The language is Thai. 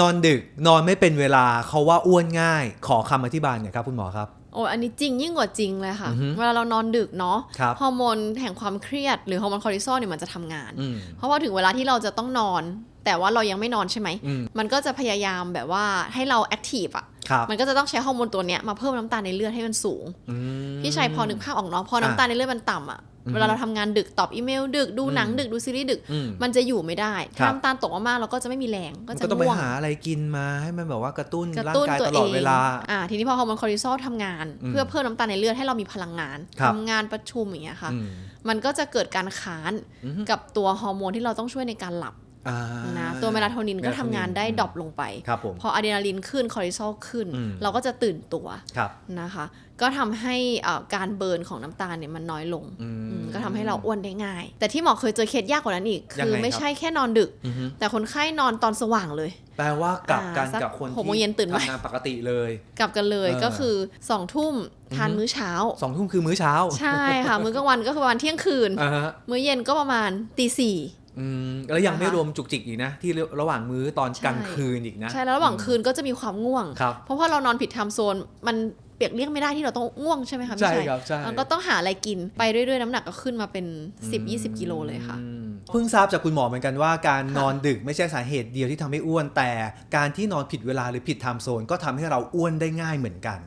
นอนดึกนอนไม่เป็นเวลาเขาว่าอ้วนง่าย ขอคำอธิบายหน่อยครับคุณหมอครับ โอ้อันนี้จริงยิ่งกว่าจริงเลยค่ะ อือฮึเวลาเรานอนดึกเนาะครับฮอร์โมนแห่งความเครียดหรือฮอร์โมนคอร์ติซอลเนี่ยมันจะทำงานอืมเพราะว่าถึงเวลาที่เราจะต้องนอน แต่ว่าเรายังไม่นอนใช่ไหม อืม มันก็จะพยายามแบบว่าให้เราแอคทีฟอะ ครับมันก็จะต้องใช้ฮอร์โมนตัวเนี้ยมาเพิ่มน้ำตาลในเลือดให้มันสูง อืม พี่ชัยพอนึกภาพออกเนาะพอน้ำตาลในเลือดมันต่ำอะอือฮึ เวลาเราทำงานดึกตอบอีเมล ดึกดูหนังอืมดึกดูซีรีส์ดึกอืมมันจะอยู่ไม่ได้ครัถ้าบน้ำตาลตกมากๆเราก็จะไม่มีแรงก็มันจะก็ต้องไปง่วงหาอะไรกินมาให้มันแบบว่ากระตุ้นกระร่างตุ้นกายตัวตเอลอดงเวลาอ่าทีนี้พอฮอร์โมนคอร์ติซอลทำงานอืมเพื่อเพิ่มน้ำตาลในเลือดให้เรามีพลังงานครับทำงานประชุมอย่างเงี้ยค่ะอืมมันก็จะเกิดการค้านอือฮึกับตัวฮอร์โมนที่เราต้องช่วยในการหลับอ่า นะตัวเมลาโทนินก็ทำงานได้ดรอปลงไปครับผมพออะดรีนาลินขึ้นคอร์ติซอลขึ้นอืมเราก็จะตื่นตัวครับนะคะ ก็ทำให้เอ่อการเบิร์นของน้ำตาลเนี่ยมันน้อยลงอืมอืมก็ทำให้เราอ้วนได้ง่าย แต่ที่หมอเคยเจอเคสยากกว่านั้นอีกยังคือไงไม่ครับใช่แค่นอนดึกอือฮึแต่คนไข้นอนตอนสว่างเลย แปลว่ากลับกันอ่าสักกับคนหกโมงเย็นตื่นไหมทำงานปกติเลย กลับกันเลยเออก็คือสองทุ่มทานอือฮึมื้อเช้าสองทุ่มคือมื้อเช้า ใช่ค่ะ มื้อกลางวันก็คือประมาณเที่ยงคืนอ่าฮะมื้อเย็นก็ประมาณตีสี่ อืมแล้วยังไม่นะคะรวมจุกจิกอีกนะ ที่ระหว่างมื้อตอนใช่กลางคืนอีกนะ ใช่แล้วระหว่างคืนก็จะมีความง่วงครับเพราะว่าเรานอนผิดไทม์โซนมันเปียกเลี่ยงไม่ได้ที่เราต้องง่วงใช่ไหมคะพี่ใช่ชัยครับใช่มันก็ต้องหาอะไรกินไปเรื่อยๆน้ำหนักก็ขึ้นมาเป็น 10-20 กิโลเลยค่ะอืมเพิ่งทราบจากคุณหมอเหมือนกันว่าการค่ะนอนดึกไม่ใช่สาเหตุเดียวที่ทำให้อ้วน แต่การที่นอนผิดเวลาหรือผิดไทม์โซนก็ทำให้เราอ้วนได้ง่ายเหมือนกัน